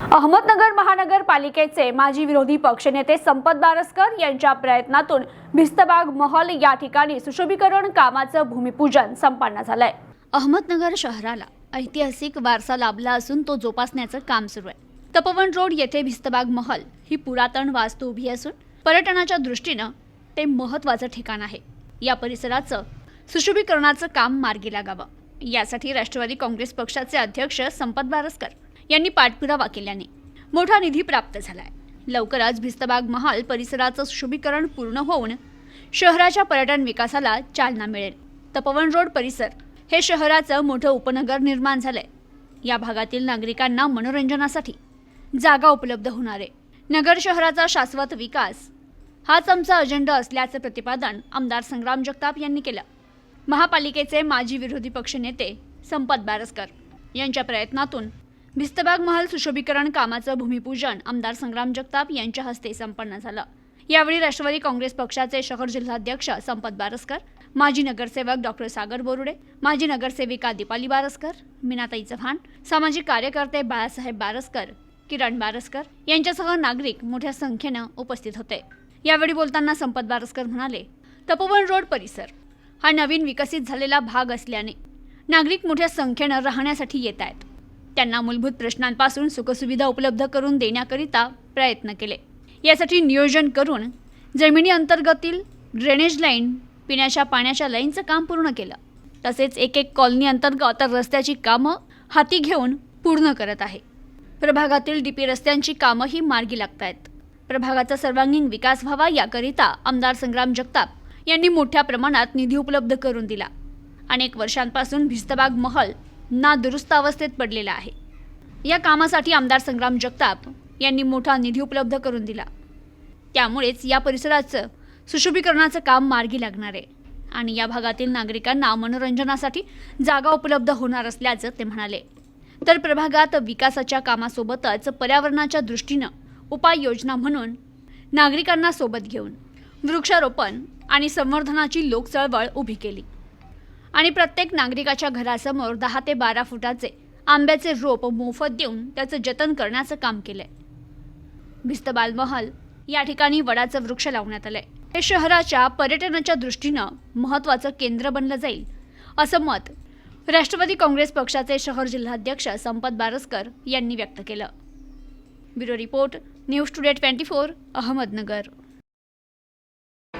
अहमदनगर महानगरपालिकेचे माजी विरोधी पक्षनेते संपत बारसकर यांच्या प्रयत्नातून भिस्तबाग महल या ठिकाणी सुशोभीकरण कामाचं भूमिपूजन संपन्न झालंय. अहमदनगर शहराला ऐतिहासिक वारसा लाभला असून तो जोपासण्याचं काम सुरू आहे. तपोवन रोड येथे भिस्तबाग महल ही पुरातन वास्तू उभी असून पर्यटनाच्या दृष्टीनं ते महत्त्वाचं ठिकाण आहे. या परिसराचं सुशोभीकरणाचं काम मार्गी लागावं. यासाठी राष्ट्रवादी काँग्रेस पक्षाचे अध्यक्ष संपत बारसकर यांनी पाठपुरावा केल्याने. मोठा निधी प्राप्त झालाय. लवकरच भिस्तबाग महाल परिसराचं शुभीकरण पूर्ण होऊन शहराच्या पर्यटन विकासाला चालना मिळेल. तपवन रोड परिसर हे शहराचं मोठं उपनगर निर्माण झालंय. या भागातील नागरिकांना मनोरंजनासाठी जागा उपलब्ध होणार. आहे नगर शहराचा शाश्वत विकास हाच आमचा अजेंडा असल्याचं प्रतिपादन आमदार संग्राम जगताप यांनी केलं. महापालिकेचे माजी विरोधी पक्षनेते संपत बारसकर यांच्या प्रयत्नातून भिस्तबाग महल सुशोभीकरण कामाचं भूमिपूजन आमदार संग्राम जगताप यांच्या हस्ते संपन्न झालं. यावेळी राष्ट्रवादी काँग्रेस पक्षाचे शहर जिल्हाध्यक्ष संपत बारसकर माजी नगरसेवक डॉक्टर सागर बोरुडे माजी नगरसेविका दीपाली बारसकर मीनाताई चव्हाण सामाजिक कार्यकर्ते बाळासाहेब बारसकर किरण बारसकर यांच्यासह नागरिक मोठ्या संख्येनं उपस्थित होते. यावेळी बोलताना संपत बारसकर म्हणाले तपोवन रोड परिसर हा नवीन विकसित झालेला भाग असल्याने नागरिक मोठ्या संख्येनं राहण्यासाठी येत आहेत. त्यांना मूलभूत प्रश्नांपासून सुखसुविधा उपलब्ध करून देण्याकरिता प्रयत्न केले. यासाठी नियोजन करून जमिनी अंतर्गतील ड्रेनेज लाईन पिण्याच्या पाण्याच्या लाईनचं काम पूर्ण केलं. तसेच एक एक कॉलनी अंतर्गत रस्त्याची कामं हाती घेऊन पूर्ण करत आहे. प्रभागातील डीपी रस्त्यांची कामंही मार्गी लागत आहेत प्रभागाचा सर्वांगीण विकास व्हावा याकरिता आमदार संग्राम जगताप यांनी मोठ्या प्रमाणात निधी उपलब्ध करून दिला. अनेक वर्षांपासून भिस्तबाग महल नादुरुस्त अवस्थेत पडलेला आहे. या कामासाठी आमदार संग्राम जगताप यांनी मोठा निधी उपलब्ध करून दिला. त्यामुळेच या परिसराचं सुशोभीकरणाचं काम मार्गी लागणार आहे आणि या भागातील नागरिकांना मनोरंजनासाठी जागा उपलब्ध होणार असल्याचं ते म्हणाले. तर प्रभागात विकासाच्या कामासोबतच पर्यावरणाच्या दृष्टीनं उपाययोजना म्हणून नागरिकांना सोबत घेऊन वृक्षारोपण आणि संवर्धनाची लोकचळवळ उभी केली. आणि प्रत्येक नागरिकाच्या घरासमोर दहा ते बारा फुटाचे आंब्याचे रोप मोफत देऊन त्याचं जतन करण्याचं काम केलंय. भिस्त बालमहल या ठिकाणी वडाचं वृक्ष लावण्यात आलंय. हे शहराच्या पर्यटनाच्या दृष्टीनं महत्त्वाचं केंद्र बनलं जाईल असं मत राष्ट्रवादी काँग्रेस पक्षाचे शहर जिल्हाध्यक्ष संपत बारसकर यांनी व्यक्त केलं. Bureau report news today twenty four Ahmednagar.